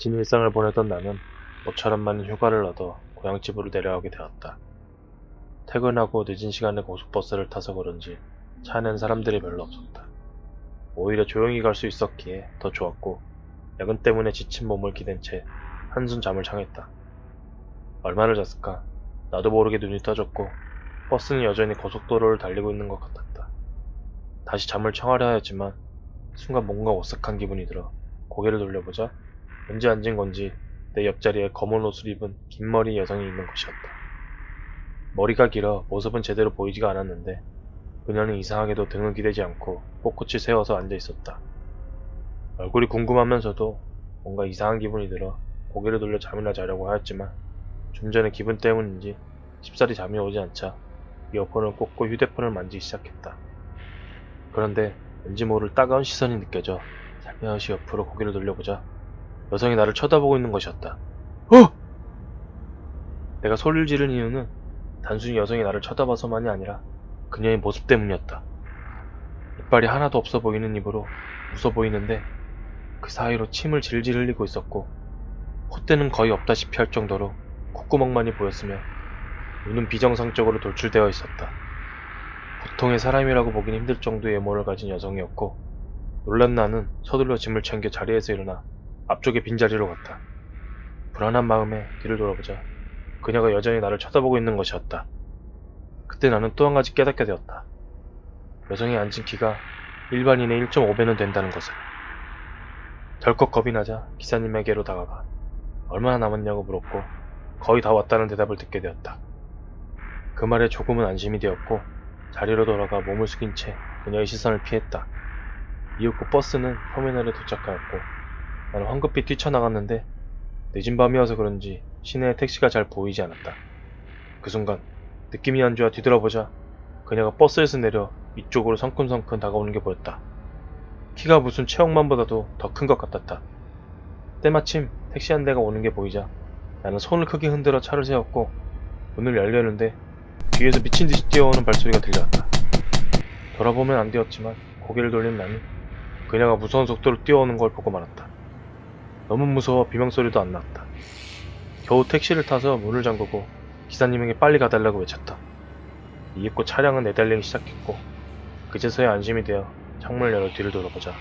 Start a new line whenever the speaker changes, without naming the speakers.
진 일상을 보내던 나는 모처럼 많은 휴가를 얻어 고향집으로 내려가게 되었다. 퇴근하고 늦은 시간에 고속버스를 타서 그런지 차 안엔 사람들이 별로 없었다. 오히려 조용히 갈 수 있었기에 더 좋았고 야근 때문에 지친 몸을 기댄 채 한숨 잠을 청했다. 얼마를 잤을까? 나도 모르게 눈이 떠졌고 버스는 여전히 고속도로를 달리고 있는 것 같았다. 다시 잠을 청하려 하였지만 순간 뭔가 오싹한 기분이 들어 고개를 돌려보자 언제 앉은 건지 내 옆자리에 검은 옷을 입은 긴 머리 여성이 있는 것이었다. 머리가 길어 모습은 제대로 보이지가 않았는데 그녀는 이상하게도 등을 기대지 않고 꼿꼿이 세워서 앉아 있었다. 얼굴이 궁금하면서도 뭔가 이상한 기분이 들어 고개를 돌려 잠이나 자려고 하였지만 좀 전에 기분 때문인지 쉽사리 잠이 오지 않자 이어폰을 꽂고 휴대폰을 만지기 시작했다. 그런데 왠지 모를 따가운 시선이 느껴져 살며시 옆으로 고개를 돌려보자 여성이 나를 쳐다보고 있는 것이었다. 어! 내가 소리를 지른 이유는 단순히 여성이 나를 쳐다봐서만이 아니라 그녀의 모습 때문이었다. 이빨이 하나도 없어 보이는 입으로 웃어 보이는데 그 사이로 침을 질질 흘리고 있었고 콧대는 거의 없다시피 할 정도로 콧구멍만이 보였으며 눈은 비정상적으로 돌출되어 있었다. 보통의 사람이라고 보긴 힘들 정도의 외모를 가진 여성이었고 놀란 나는 서둘러 짐을 챙겨 자리에서 일어나 앞쪽의 빈자리로 갔다. 불안한 마음에 뒤를 돌아보자 그녀가 여전히 나를 쳐다보고 있는 것이었다. 그때 나는 또 한 가지 깨닫게 되었다. 여성이 앉은 키가 일반인의 1.5배는 된다는 것을. 덜컥 겁이 나자 기사님에게로 다가가 얼마나 남았냐고 물었고 거의 다 왔다는 대답을 듣게 되었다. 그 말에 조금은 안심이 되었고 자리로 돌아가 몸을 숙인 채 그녀의 시선을 피했다. 이윽고 버스는 터미널에 도착하였고 나는 황급히 뛰쳐나갔는데 늦은 밤이어서 그런지 시내에 택시가 잘 보이지 않았다. 그 순간 느낌이 안 좋아 뒤돌아보자 그녀가 버스에서 내려 이쪽으로 성큼성큼 다가오는 게 보였다. 키가 무슨 체형만보다도 더 큰 것 같았다. 때마침 택시 한 대가 오는 게 보이자 나는 손을 크게 흔들어 차를 세웠고 문을 열려는데 뒤에서 미친 듯이 뛰어오는 발소리가 들려왔다. 돌아보면 안 되었지만 고개를 돌린 나는 그녀가 무서운 속도로 뛰어오는 걸 보고 말았다. 너무 무서워 비명소리도 안 났다. 겨우 택시를 타서 문을 잠그고 기사님에게 빨리 가달라고 외쳤다. 이윽고 차량은 내달리기 시작했고 그제서야 안심이 되어 창문을 열어 뒤를 돌아보자